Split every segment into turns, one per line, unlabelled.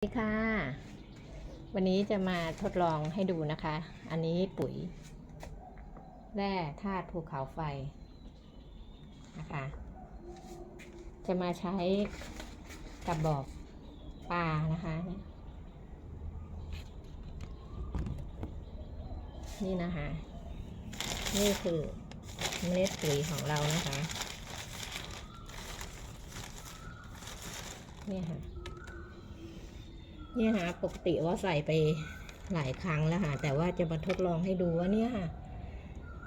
สวัสดีค่ะ วันนี้จะมาทดลองให้ดูนะคะ อันนี้ปุ๋ยแร่ธาตุภูเขาไฟนะคะ จะมาใช้กับบอกปลานะคะ นี่นี่นะคะ นี่คือเมล็ดปุ๋ยของเรานะคะ เนี่ยค่ะ เนี่ยค่ะปกติว่าใส่ไปหลายครั้งแล้วค่ะ แต่ว่าจะมาทดลองให้ดูว่าเนี่ยค่ะ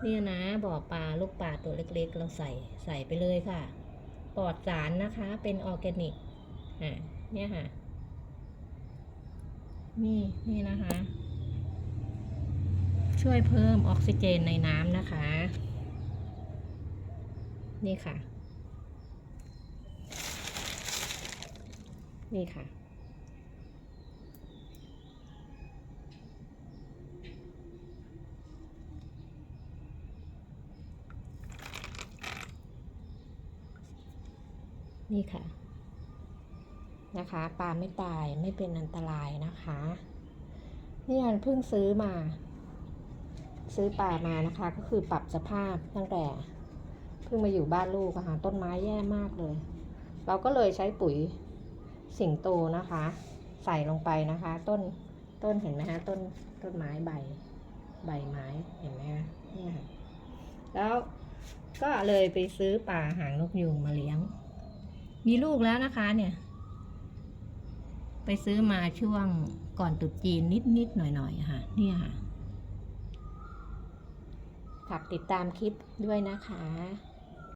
เนี่ยนะบ่อปลาลูกปลาตัวเล็กๆ เราใส่ใส่ไปเลยค่ะ ปลอดสารนะคะ เป็นออร์แกนิกอะเนี่ยค่ะ นี่นี่นะคะ ช่วยเพิ่มออกซิเจนในน้ำนะคะ นี่ค่ะ นี่ค่ะ นี่ค่ะ นะคะ ปลาไม่ตายไม่เป็นอันตรายนะคะนี่ยเพิ่งซื้อมา ซื้อปลามานะคะ ก็คือปรับสภาพตั้งแต่เพิ่งมาอยู่บ้านลูกอะค่ะต้นไม้แย่มากเลย เราก็เลยใช้ปุ๋ยสิงโตนะคะ ใส่ลงไปนะคะ ต้นต้นเห็นไหมฮะต้นต้นไม้ใบ ใบไม้เห็นไหมฮะเนี่ยค่ะแล้วก็เลยไปซื้อปลาหางนกยูงมาเลี้ยง มีลูกแล้วนะคะเนี่ย ไปซื้อมาช่วงก่อนตุดจีนนิดนิดๆหน่อยหน่อยๆค่ะ เนี่ยค่ะฝากติดตามคลิปด้วยนะคะ